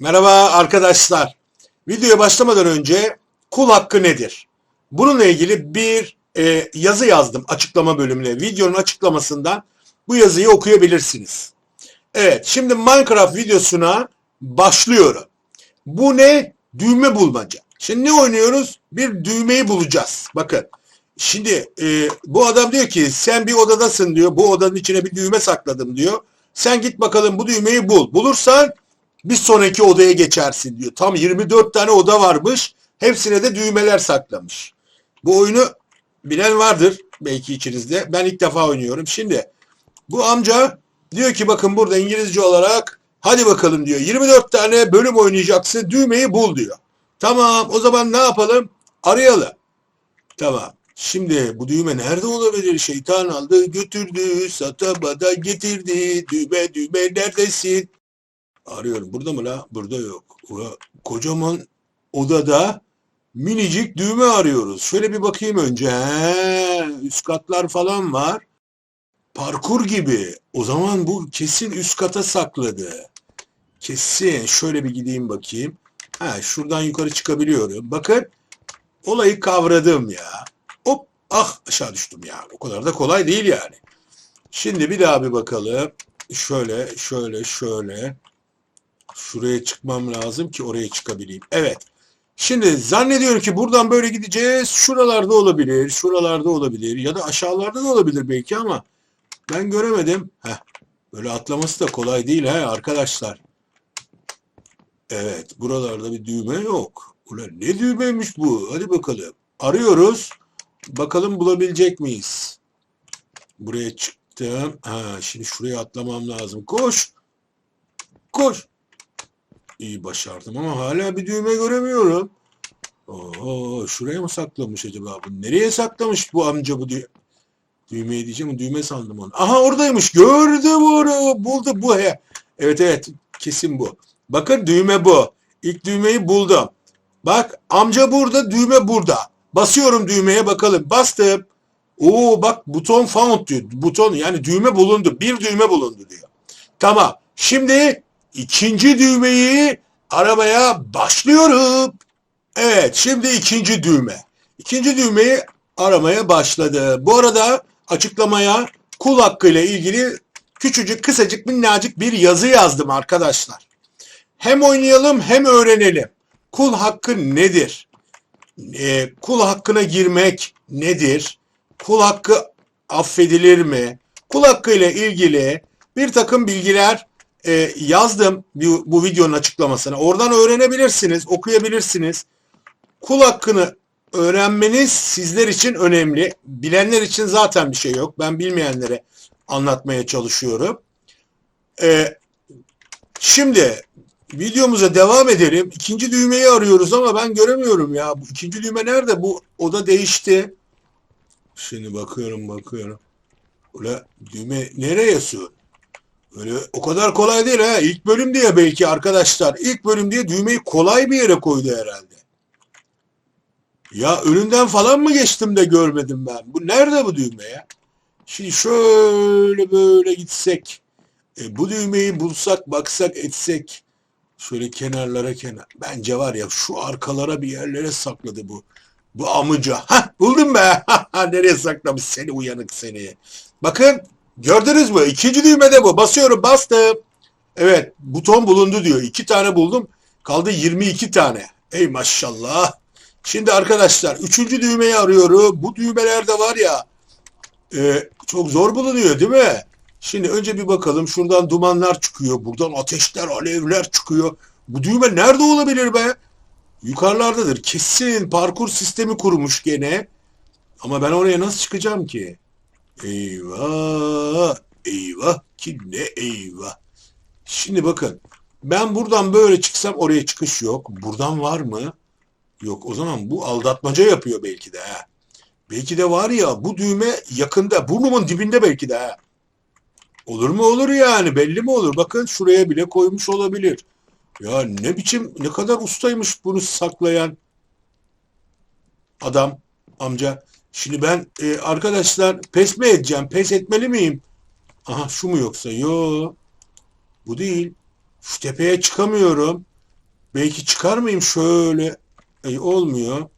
Merhaba arkadaşlar. Videoya başlamadan önce kul hakkı nedir? Bununla ilgili bir e, yazı yazdım açıklama bölümüne. Videonun açıklamasından bu yazıyı okuyabilirsiniz. Evet, şimdi Minecraft videosuna başlıyorum. Bu ne? Düğme bulmaca. Şimdi ne oynuyoruz? Bir düğmeyi bulacağız. Bakın. Şimdi e, bu adam diyor ki sen bir odadasın diyor. Bu odanın içine bir düğme sakladım diyor. Sen git bakalım bu düğmeyi bul. Bulursan bir sonraki odaya geçersin diyor. Tam 24 tane oda varmış. Hepsine de düğmeler saklamış. Bu oyunu bilen vardır belki içinizde. Ben ilk defa oynuyorum. Şimdi bu amca diyor ki bakın burada İngilizce olarak hadi bakalım diyor. 24 tane bölüm oynayacaksın düğmeyi bul diyor. Tamam o zaman ne yapalım? Arayalım. Tamam. Şimdi bu düğme nerede olabilir? Şeytan aldı götürdü satabada getirdi. Düğme düğme neredesin? Arıyorum. Burada mı la? Burada yok. Ula, kocaman odada minicik düğme arıyoruz. Şöyle bir bakayım önce. He, üst katlar falan var. Parkur gibi. O zaman bu kesin üst kata sakladı. Kesin. Şöyle bir gideyim bakayım. Ha, şuradan yukarı çıkabiliyorum. Bakın. Olayı kavradım ya. Hop. Ah aşağı düştüm ya. O kadar da kolay değil yani. Şimdi bir daha bir bakalım. Şöyle, şöyle, şöyle. Şuraya çıkmam lazım ki oraya çıkabileyim. Evet. Şimdi zannediyorum ki buradan böyle gideceğiz. Şuralarda olabilir, şuralarda olabilir ya da aşağılarda da olabilir belki ama ben göremedim. Heh. Böyle atlaması da kolay değil he arkadaşlar. Evet, buralarda bir düğme yok. Ulan ne düğmeymiş bu? Hadi bakalım. Arıyoruz. Bakalım bulabilecek miyiz? Buraya çıktım. Ha, şimdi şuraya atlamam lazım. Koş. Koş. İyi başardım ama hala bir düğme göremiyorum. Oo, şuraya mı saklamış acaba bu? Nereye saklamış bu amca bu dü düğmeyi diyeceğim. Düğme sandım onu. Aha oradaymış. Gördüm onu. Buldu bu he. Evet evet. Kesin bu. Bakın düğme bu. İlk düğmeyi buldum. Bak amca burada, düğme burada. Basıyorum düğmeye bakalım. Bastım. Oo bak buton found diyor. Buton yani düğme bulundu. Bir düğme bulundu diyor. Tamam. Şimdi ikinci düğmeyi aramaya başlıyorum. Evet şimdi ikinci düğme. İkinci düğmeyi aramaya başladı. Bu arada açıklamaya kul hakkı ile ilgili küçücük kısacık minnacık bir yazı yazdım arkadaşlar. Hem oynayalım hem öğrenelim. Kul hakkı nedir? Ee, kul hakkına girmek nedir? Kul hakkı affedilir mi? Kul hakkı ile ilgili bir takım bilgiler e, yazdım bu, bu videonun açıklamasına. Oradan öğrenebilirsiniz, okuyabilirsiniz. Kul hakkını öğrenmeniz sizler için önemli. Bilenler için zaten bir şey yok. Ben bilmeyenlere anlatmaya çalışıyorum. E, şimdi videomuza devam edelim. İkinci düğmeyi arıyoruz ama ben göremiyorum ya. İkinci düğme nerede? Bu oda değişti. Şimdi bakıyorum bakıyorum. Ula düğme nereye sığın? Öyle o kadar kolay değil ha. İlk bölüm diye belki arkadaşlar. İlk bölüm diye düğmeyi kolay bir yere koydu herhalde. Ya önünden falan mı geçtim de görmedim ben. Bu nerede bu düğme ya? Şimdi şöyle böyle gitsek. E, bu düğmeyi bulsak, baksak, etsek. Şöyle kenarlara kenar. Bence var ya şu arkalara bir yerlere sakladı bu. Bu amıca. Hah buldum be. Nereye saklamış seni uyanık seni. Bakın gördünüz mü? İkinci düğmede bu. Basıyorum bastım. Evet buton bulundu diyor. İki tane buldum. Kaldı 22 tane. Ey maşallah. Şimdi arkadaşlar üçüncü düğmeyi arıyorum. Bu düğmelerde var ya e, çok zor bulunuyor değil mi? Şimdi önce bir bakalım. Şuradan dumanlar çıkıyor. Buradan ateşler, alevler çıkıyor. Bu düğme nerede olabilir be? Yukarılardadır. Kesin parkur sistemi kurmuş gene. Ama ben oraya nasıl çıkacağım ki? Eyvah, eyvah ki ne eyvah. Şimdi bakın. Ben buradan böyle çıksam oraya çıkış yok. Buradan var mı? Yok. O zaman bu aldatmaca yapıyor belki de. ha. Belki de var ya bu düğme yakında. Burnumun dibinde belki de. ha. Olur mu olur yani. Belli mi olur? Bakın şuraya bile koymuş olabilir. Ya ne biçim ne kadar ustaymış bunu saklayan adam amca. Şimdi ben e, arkadaşlar pes mi edeceğim? Pes etmeli miyim? Aha şu mu yoksa? Yo. Bu değil. Şu tepeye çıkamıyorum. Belki çıkar mıyım şöyle? Ey, olmuyor.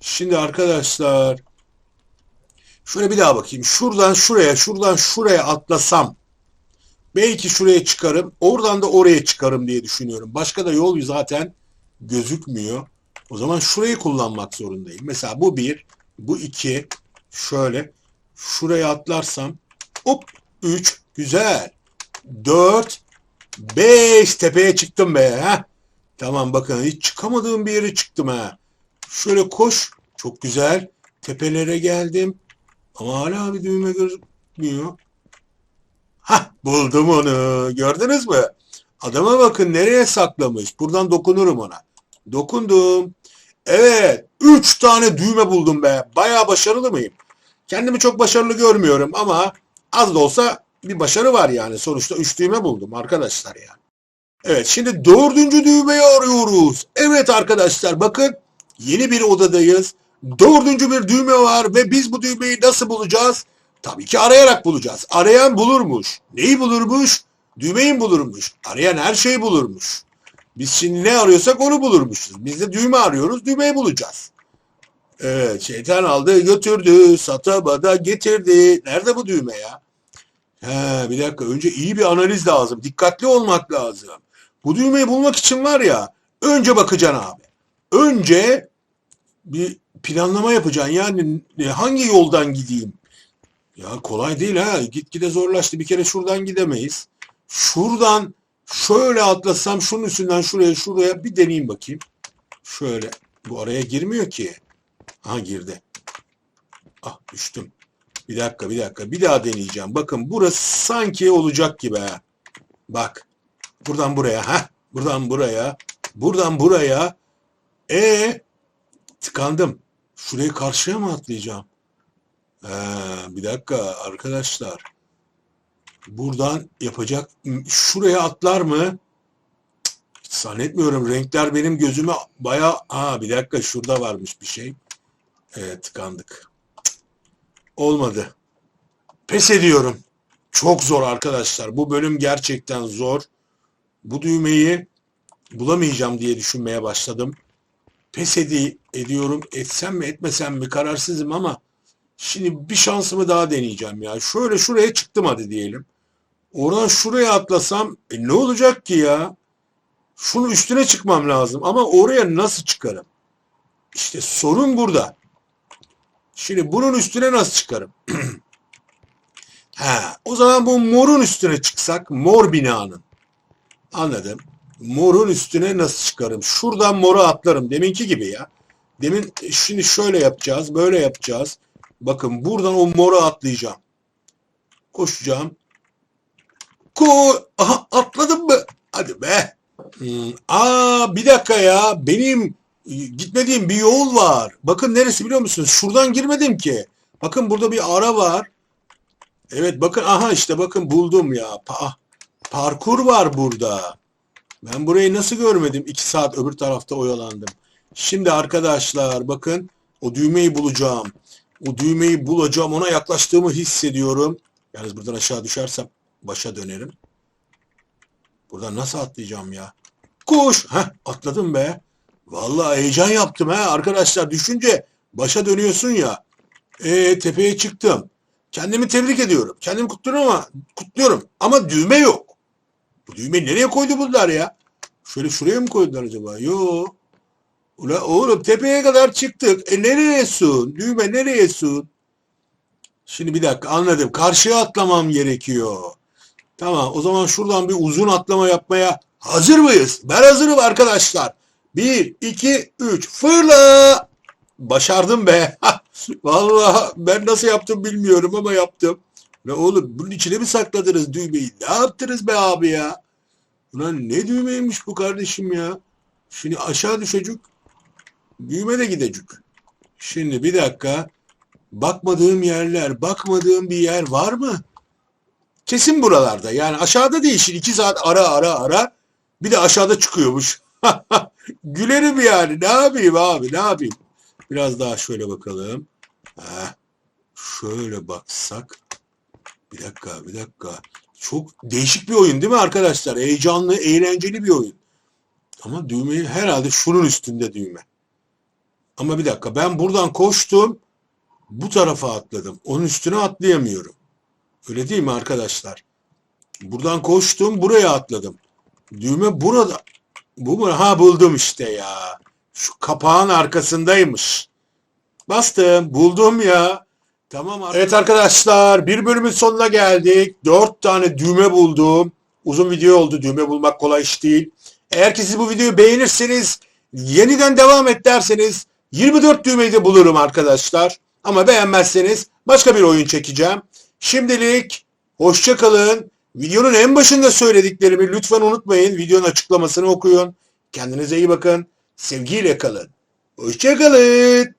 Şimdi arkadaşlar şöyle bir daha bakayım. Şuradan şuraya, şuradan şuraya atlasam belki şuraya çıkarım. Oradan da oraya çıkarım diye düşünüyorum. Başka da yol zaten gözükmüyor. O zaman şurayı kullanmak zorundayım. Mesela bu bir, bu iki, şöyle şuraya atlarsam hop üç, güzel. Dört, beş tepeye çıktım be. Heh. Tamam bakın hiç çıkamadığım bir yere çıktım ha. Şöyle koş. Çok güzel. Tepelere geldim. Ama hala bir düğme gözükmüyor. Hah buldum onu. Gördünüz mü? Adama bakın nereye saklamış. Buradan dokunurum ona. Dokundum. Evet. Üç tane düğme buldum be. Bayağı başarılı mıyım? Kendimi çok başarılı görmüyorum ama az da olsa bir başarı var yani. Sonuçta üç düğme buldum arkadaşlar yani. Evet şimdi dördüncü düğmeyi arıyoruz. Evet arkadaşlar bakın yeni bir odadayız. Dördüncü bir düğme var ve biz bu düğmeyi nasıl bulacağız? Tabii ki arayarak bulacağız. Arayan bulurmuş. Neyi bulurmuş? Düğmeyi bulurmuş. Arayan her şeyi bulurmuş. Biz şimdi ne arıyorsak onu bulurmuşuz. Biz de düğme arıyoruz, düğmeyi bulacağız. Evet, şeytan aldı, götürdü, satabada getirdi. Nerede bu düğme ya? He, bir dakika, önce iyi bir analiz lazım. Dikkatli olmak lazım. Bu düğmeyi bulmak için var ya, önce bakacaksın abi. Önce bir planlama yapacaksın. Yani hangi yoldan gideyim? Ya kolay değil ha. Gitgide zorlaştı. Bir kere şuradan gidemeyiz. Şuradan şöyle atlasam şunun üstünden şuraya şuraya bir deneyeyim bakayım. Şöyle. Bu araya girmiyor ki. Ha girdi. Ah düştüm. Bir dakika bir dakika. Bir daha deneyeceğim. Bakın burası sanki olacak gibi ha. Bak. Buradan buraya. ha. Buradan buraya. Buradan buraya. E tıkandım. Şurayı karşıya mı atlayacağım? Ee, bir dakika arkadaşlar. Buradan yapacak. Şuraya atlar mı? Hiç zannetmiyorum. Renkler benim gözüme baya... Aa bir dakika şurada varmış bir şey. Evet tıkandık. Olmadı. Pes ediyorum. Çok zor arkadaşlar. Bu bölüm gerçekten zor. Bu düğmeyi bulamayacağım diye düşünmeye başladım. Pes edi, ediyorum. Etsem mi etmesem mi kararsızım ama şimdi bir şansımı daha deneyeceğim ya. Şöyle şuraya çıktım hadi diyelim. Oradan şuraya atlasam e, ne olacak ki ya? Şunun üstüne çıkmam lazım ama oraya nasıl çıkarım? İşte sorun burada. Şimdi bunun üstüne nasıl çıkarım? ha, o zaman bu morun üstüne çıksak, mor binanın. Anladım. Morun üstüne nasıl çıkarım? Şuradan mora atlarım. Deminki gibi ya. Demin şimdi şöyle yapacağız, böyle yapacağız. Bakın buradan o mora atlayacağım. Koşacağım. Ko Aha atladım mı? Hadi be. Hmm. Aa bir dakika ya. Benim gitmediğim bir yol var. Bakın neresi biliyor musunuz? Şuradan girmedim ki. Bakın burada bir ara var. Evet bakın aha işte bakın buldum ya. Pa parkur var burada. Ben burayı nasıl görmedim? İki saat öbür tarafta oyalandım. Şimdi arkadaşlar bakın o düğmeyi bulacağım. O düğmeyi bulacağım. Ona yaklaştığımı hissediyorum. Yalnız buradan aşağı düşersem başa dönerim. Buradan nasıl atlayacağım ya? Kuş! Heh atladım be. Vallahi heyecan yaptım ha arkadaşlar. Düşünce başa dönüyorsun ya. E tepeye çıktım. Kendimi tebrik ediyorum. Kendimi kutluyorum ama kutluyorum. Ama düğme yok. Bu düğmeyi nereye koydu bunlar ya? Şöyle şuraya mı koydular acaba? Yo. Ula oğlum tepeye kadar çıktık. E nereye sun? Düğme nereye sun? Şimdi bir dakika anladım. Karşıya atlamam gerekiyor. Tamam o zaman şuradan bir uzun atlama yapmaya hazır mıyız? Ben hazırım arkadaşlar. Bir, iki, üç. Fırla! Başardım be. Vallahi ben nasıl yaptım bilmiyorum ama yaptım. Ve oğlum bunun içine mi sakladınız düğmeyi? Ne yaptınız be abi ya? Ulan ne düğmeymiş bu kardeşim ya? Şimdi aşağı düşecek. Düğme de gidecek. Şimdi bir dakika. Bakmadığım yerler, bakmadığım bir yer var mı? Kesin buralarda. Yani aşağıda değil. Şimdi iki saat ara ara ara. Bir de aşağıda çıkıyormuş. Gülerim yani. Ne yapayım abi ne yapayım? Biraz daha şöyle bakalım. Heh. Şöyle baksak. Bir dakika bir dakika. Çok değişik bir oyun değil mi arkadaşlar? Heyecanlı, eğlenceli bir oyun. Ama düğmeyi herhalde şunun üstünde düğme. Ama bir dakika ben buradan koştum. Bu tarafa atladım. Onun üstüne atlayamıyorum. Öyle değil mi arkadaşlar? Buradan koştum buraya atladım. Düğme burada. Bu mu? Ha buldum işte ya. Şu kapağın arkasındaymış. Bastım. Buldum ya. Tamam Evet arkadaşlar bir bölümün sonuna geldik. Dört tane düğme buldum. Uzun video oldu. Düğme bulmak kolay iş değil. Eğer ki siz bu videoyu beğenirseniz yeniden devam et derseniz 24 düğmeyi de bulurum arkadaşlar. Ama beğenmezseniz başka bir oyun çekeceğim. Şimdilik hoşça kalın. Videonun en başında söylediklerimi lütfen unutmayın. Videonun açıklamasını okuyun. Kendinize iyi bakın. Sevgiyle kalın. Hoşça kalın.